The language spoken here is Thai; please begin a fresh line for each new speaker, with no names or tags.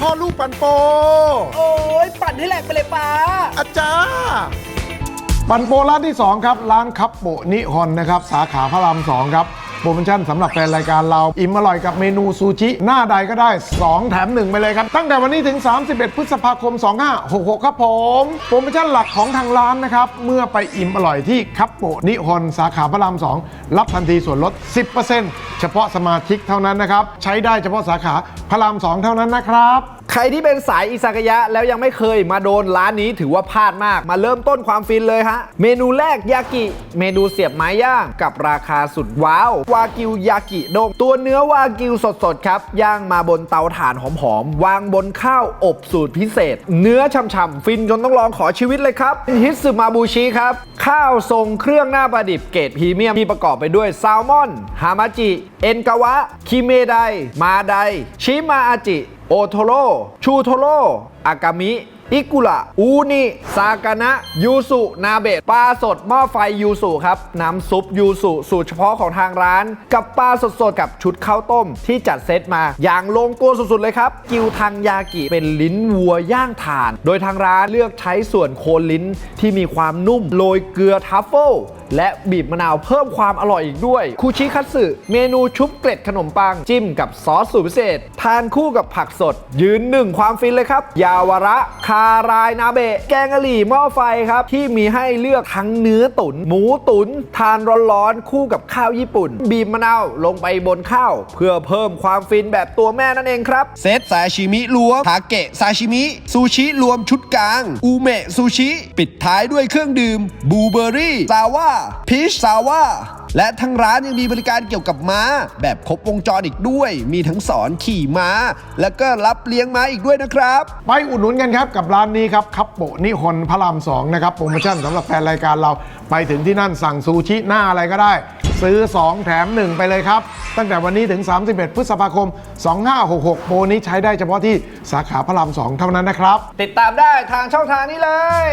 พ่อลูกปันโป
โอ้ยปั่นให้แหลกไปเลยป้า
อาจารย์ปันโปร้านที่ 2 ครับ ร้านคับโบะนิฮอนนะครับ สาขาพระราม2ครับ โปรโมชั่นสำหรับแฟนรายการเรา อิ่มอร่อยกับเมนูซูชิ หน้าใดก็ได้ 2 แถม 1 ไปเลยครับ ตั้งแต่วันนี้ถึง 31 พฤษภาคม 2566 ครับผม โปรโมชั่นหลักของทางร้านนะครับ เมื่อไปอิ่มอร่อยที่คับโบะนิฮอนสาขาพระราม 2 รับทันทีส่วนลด 10%เฉพาะสมาชิกเท่านั้นนะครับ ใช้ได้เฉพาะสาขาพระราม 2 เท่านั้นนะครับ
ใครที่เป็นสายอิซากายะแล้วยังไม่เคยมาโดนร้านนี้ถือว่าพลาดมาก มาเริ่มต้นความฟินเลยฮะ เมนูแรกยากิ เมนูเสียบไม้ย่างกับราคาสุดว้าว วากิวยากิโดงตัวเนื้อวากิวสดๆครับ ย่างมาบนเตาถ่านหอมๆ วางบนข้าวอบสูตรพิเศษ เนื้อช่ำๆ ฟินจนต้องลองขอชีวิตเลยครับ ฮิตสึมาบูชิครับ ข้าวทรงเครื่องหน้าประดิบเกรดพรีเมียมที่ประกอบไปด้วยแซลมอนฮามาจิ เอ็นกาวะ คิเมไดมาไดชิมาอาจิ โอโทโร่ชูโทโร่อากามิอิกุระอูนิซากานะยูสุนาเบะปลาสดหม้อไฟยูสุครับ น้ำซุปยูสุสูตรเฉพาะของทางร้าน กับปลาสดๆ กับชุดข้าวต้มที่จัดเซตมา อย่างลงตัวสุดๆ เลยครับ กิวทังยากิเป็นลิ้นวัวย่างถ่าน โดยทางร้านเลือกใช้ส่วนโคนลิ้นที่มีความนุ่ม โรยเกลือทัฟเฟิล และบีบมะนาวเพิ่มความอร่อยอีกด้วย คูชิคัตสึเมนูชุบเกล็ดขนมปัง จิ้มกับซอสสูตรพิเศษ ทานคู่กับผักสด ยืนหนึ่งความฟินเลยครับ ยาวระคารายนาเบะ แกงกะหรี่หม้อไฟครับ ที่มีให้เลือกทั้งเนื้อตุนหมูตุนทานร้อนๆ คู่กับข้าวญี่ปุ่น บีบมะนาวลงไปบนข้าว เพื่อเพิ่มความฟินแบบตัวแม่นั่นเองครับ
เซตซาชิมิรวมทาเกะซาชิมิซูชิรวมชุดกลางอูเมะซูชิปิดท้ายด้วยเครื่องดื่มบูเบอรี่ซาว่าพีชซาว่าและทั้งร้านยังมีบริการเกี่ยวกับม้า แบบครบวงจรอีกด้วย มีทั้งสอนขี่ม้า แล้วก็รับเลี้ยงม้าอีกด้วยนะครับ
ไปอุดหนุนกันครับกับร้านนี้ครับคับโปะนิฮอนพระรามสองนะครับโปรโมชั่นสำหรับแฟนรายการเราไปถึงที่นั่นสั่งซูชิหน้าอะไรก็ได้ ซื้อ 2 แถม 1 ไปเลยครับ ตั้งแต่วันนี้ถึง 31 พฤษภาคม 2566 โปรนี้ใช้ได้เฉพาะที่สาขาพระราม 2 เท่านั้นนะครับ
ติดตามได้ทางช่องทางนี้เลย